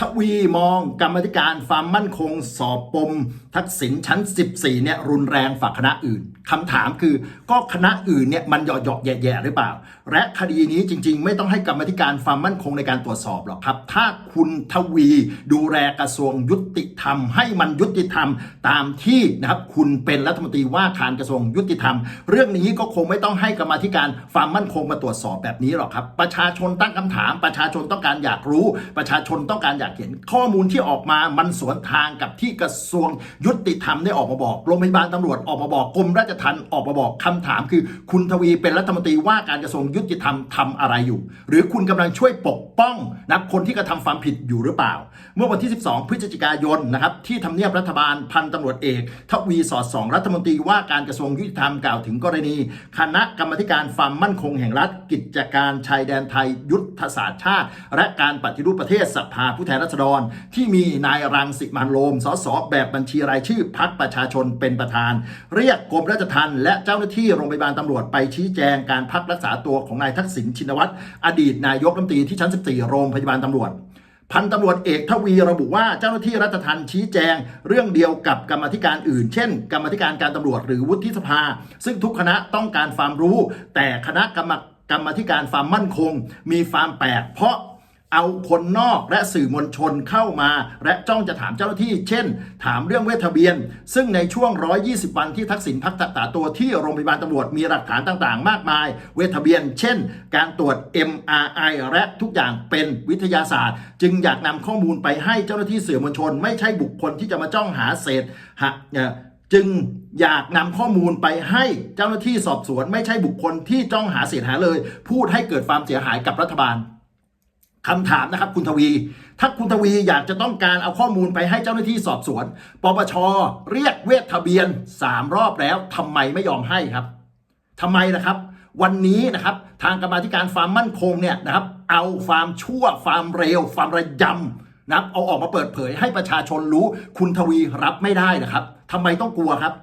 ทวีมองกรรมธิการความมั่นคงสอบปม ทักษิณชั้น 14เนี่ยรุนแรงฝากคณะอื่นคำถามคือก็คณะอื่นเนี่ยมันเหยาะๆแย่ๆหรือเปล่า และคดีนี้จริงๆ ไม่ต้องให้กรรมธิการความมั่นคงในการตรวจสอบหรอกครับ ถ้าคุณทวีดูแลกระทรวงยุติธรรม ให้มันยุติธรรมตามที่นะครับคุณเป็นรัฐมนตรีว่าการกระทรวงยุติธรรม เรื่องนี้ก็คงไม่ต้องให้กรรมธิการความมั่นคงมาตรวจสอบแบบนี้หรอกครับ ประชาชนตั้งคำถาม ประชาชนต้องการอยากรู้ ประชาชนต้องการอยากเห็นข้อมูลที่ออกมามันสวนทางกับที่กระทรวงยุติธรรมได้ออกมาบอกโรงพยาบาลตำรวจออกมาบอกกรมราชทัณฑ์ออกมาบอกคำถามคือ คุณทวีเป็นรัฐมนตรีว่าการกระทรวงยุติธรรมทำอะไรอยู่ หรือคุณกำลังช่วยปกป้องนะคนที่กระทำความผิดอยู่หรือเปล่า เมื่อวันที่ 12 พฤศจิกายนนะครับที่ทำเนียบรัฐบาลพันตำรวจเอกทวีสอดส่องรัฐมนตรีว่าการกระทรวงยุติธรรมกล่าวถึงกรณี คณะกรรมการความมั่นคงแห่งรัฐ กิจการชายแดนไทย ยุทธศาสตร์ชาติ และการปฏิรูปประเทศสภาผู้แทนราษฎร ที่มีนายรังสิมันโรมสสแบบบัญชีรายชื่อพักประชาชนเป็นประธาน เรียกกรมราชทัณฑ์และเจ้าหน้าที่โรงพยาบาลตำรวจไปชี้แจงการพักรักษาตัวของนายทักษิณชินวัตรอดีตนายกรัฐมนตรีที่ชั้น 14 โรงพยาบาลตำรวจพันตำรวจเอกทวีระบุว่าเจ้าหน้าที่รัฐทันชี้แจง เรื่องเดียวกับกรรมธิการอื่น เช่น กรรมธิการการตำรวจหรือวุฒิสภา ซึ่งทุกคณะต้องการความรู้ แต่คณะกรรมกรรมธิการความมั่นคง มีความแปลกเพราะ เอาคนนอกและสื่อมวลชนเข้ามา และจ้องจะถามเจ้าหน้าที่ เช่น ถามเรื่องเวททะเบียน ซึ่งในช่วง 120 วันที่ทักษิณพักรักษาตัวที่โรงพยาบาลตำรวจมีหลักฐานต่างๆ มากมาย เวททะเบียน เช่น การตรวจ MRI และทุกอย่างเป็นวิทยาศาสตร์ จึงอยากนำข้อมูลไปให้เจ้าหน้าที่สื่อมวลชน ไม่ใช่บุคคลที่จะมาจ้องหาเศษหะจึงอยากนำข้อมูลไปให้เจ้าหน้าที่สอบสวน ไม่ใช่บุคคลที่จ้องหาเศษหาเลย พูดให้เกิดความเสียหายกับรัฐบาล คำถามนะครับคุณทวี ถ้าคุณทวีอยากจะต้องการเอาข้อมูลไปให้เจ้าหน้าที่สอบสวน ปปช เรียกเวททะเบียน 3 รอบแล้วทำไมไม่ยอมให้ครับทำไมนะครับ วันนี้นะครับทางกรรมาธิการความมั่นคงเนี่ยนะครับ เอาความชั่วความเร็วความระยำนะครับเอาออกมาเปิดเผยให้ประชาชนรู้ คุณทวีรับไม่ได้นะครับทำไมต้องกลัวครับ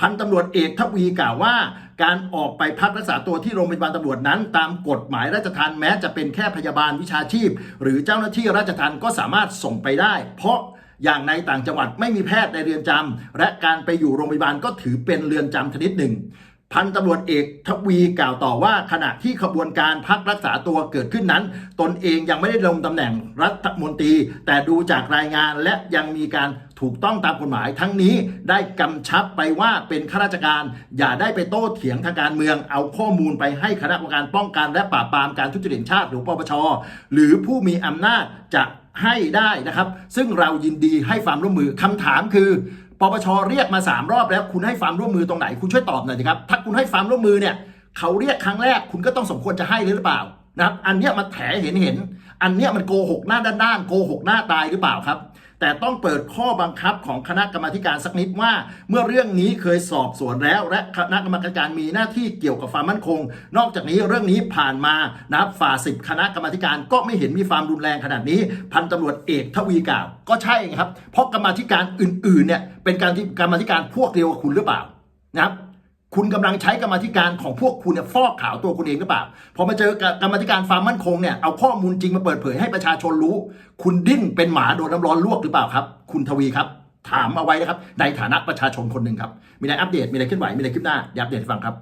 พันตำรวจเอกทวีกล่าวว่า การออกไปพักรักษาตัวที่โรงพยาบาลตำรวจนั้น ตามกฎหมายราชทัณฑ์แม้จะเป็นแค่พยาบาลวิชาชีพ หรือเจ้าหน้าที่ราชทัณฑ์ก็สามารถส่งไปได้ เพราะอย่างในต่างจังหวัดไม่มีแพทย์ในเรือนจำและการไปอยู่โรงพยาบาลก็ถือเป็นเรือนจำชนิดหนึ่ง พันตำรวจเอกทวีกล่าวต่อว่าขณะที่ขบวนการพักรักษาตัวเกิดขึ้นนั้น ตนเองยังไม่ได้ลงตำแหน่งรัฐมนตรี แต่ดูจากรายงานและยังมีการถูกต้องตามกฎหมายทั้งนี้ได้กำชับไปว่าเป็นข้าราชการ อย่าได้ไปโต้เถียงทางการเมือง เอาข้อมูลไปให้คณะกรรมการป้องกันและปราบปรามการทุจริตชาติหรือปปชหรือผู้มีอำนาจจะให้ได้นะครับ ซึ่งเรายินดีให้ความร่วมมือคำถามคือ ปปชเรียกมา3รอบแล้ว คุณให้ความร่วมมือตรงไหน คุณช่วยตอบหน่อยสิครับถ้าคุณให้ความร่วมมือเนี่ยเขาเรียกครั้งแรก คุณก็ต้องสมควรจะให้หรือเปล่านะครับอันเนี้ยมันแถเห็นเห็น อันเนี้ยมันโกหกหน้าด้านๆโกหกหน้าตายหรือเปล่าครับ แต่ต้องเปิดข้อบังคับของคณะกรรมาการสักนิดว่า เมื่อเรื่องนี้เคยสอบสวนแล้ว และคณะกรรมาการมีหน้าที่เกี่ยวกับความมั่นคง นอกจากนี้เรื่องนี้ผ่านมานะครับฝ่าสิบคณะกรรมาการก็ไม่เห็นมีความรุนแรงขนาดนี้ พันตำรวจเอกทวีกล่าวก็ใช่ครับ เพราะกรรมาการอื่นๆเนี่ยเป็นการที่กรรมาการพวกเดียวกับคุณหรือเปล่านะครับ คุณกำลังใช้กรรมธิการของพวกคุณเนี่ยฟอกขาวตัวคุณเองหรือเปล่าพอมาเจอกรรมธิการความมั่นคงเนี่ยเอาข้อมูลจริงมาเปิดเผยให้ประชาชนรู้ คุณดิ้นเป็นหมาโดนน้ำร้อนลวกหรือเปล่าครับ คุณทวีครับ ถามเอาไว้นะครับ ในฐานะประชาชนคนหนึ่งครับ มีอะไรอัปเดตมีอะไรขึ้นไหวมีอะไรขึ้นหน้าอยากอัปเดตให้ฟังครับ